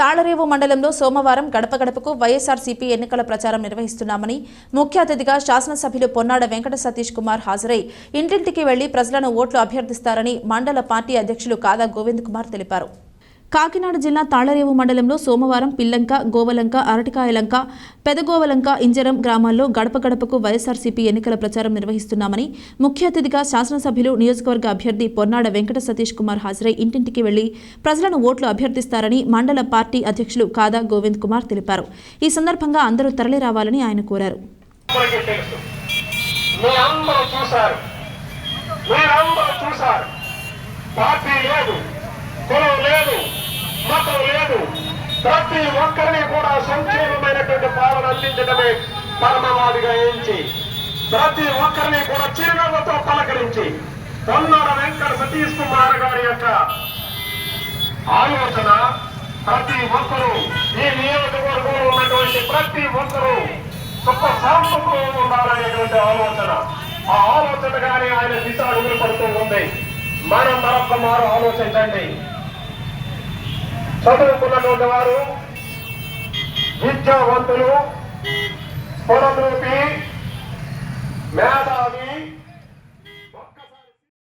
తాళరేవు మండలంలో సోమవారం గడప గడపకు వైఎస్ఆర్సీపీ ఎన్నికల ప్రచారం నిర్వహిస్తున్నామని ముఖ్య అతిథిగా శాసనసభ్యులు పొన్నాడ వెంకట సతీష్ కుమార్ హాజరై ఇంటింటికి వెళ్ళి ప్రజలను ఓట్లు అభ్యర్థిస్తారని మండల పార్టీ అధ్యక్షులు కాదా గోవింద్ కుమార్ తెలిపారు. కాకినాడ జిల్లా తాళరేవు మండలంలో సోమవారం పిల్లంక గోవలంక అరటికాయలంక పెదగోవలంక ఇంజరం గ్రామాల్లో గడప గడపకు వైఎస్ఆర్సీపీ ఎన్నికల ప్రచారం నిర్వహిస్తున్నామని ముఖ్య అతిథిగా శాసనసభ్యులు నియోజకవర్గ అభ్యర్థి పొన్నాడ వెంకట సతీష్ కుమార్ హాజరై ఇంటింటికి వెళ్ళి ప్రజలను ఓట్లు అభ్యర్థిస్తారని మండల పార్టీ అధ్యక్షులు కాదా గోవింద్ కుమార్ తెలిపారు. ఈ సందర్భంగా అందరూ తరలిరావాలని ఆయన కోరారు. మనకి పార్టీ లేదు. కులం ప్రతి ఒక్కరిని కూడా సంక్షేమమైనటువంటి పాలన అందించడమే పరమవాదిగా ఎంచి ప్రతి ఒక్కరిని కూడా చిరునవ్వుతో పలకరించి పొన్నాడ వెంకట సతీష్ కుమార్ గారి యొక్క ఆలోచన ప్రతి ఒక్కరూ ఈ నియోజకవర్గంలో ఉన్నటువంటి ప్రతి ఒక్కరూ గొప్ప శాంతంలో ఉండాలనేటువంటి ఆలోచన. ఆ ఆలోచనగానే ఆయన దిశ అడుగులు పడుతూ ఉంది. మనం మరొక మారు ఆలోచించండి. చదువుకున్నటువంటి వారు విద్యావంతులు పొరలోకి రూపి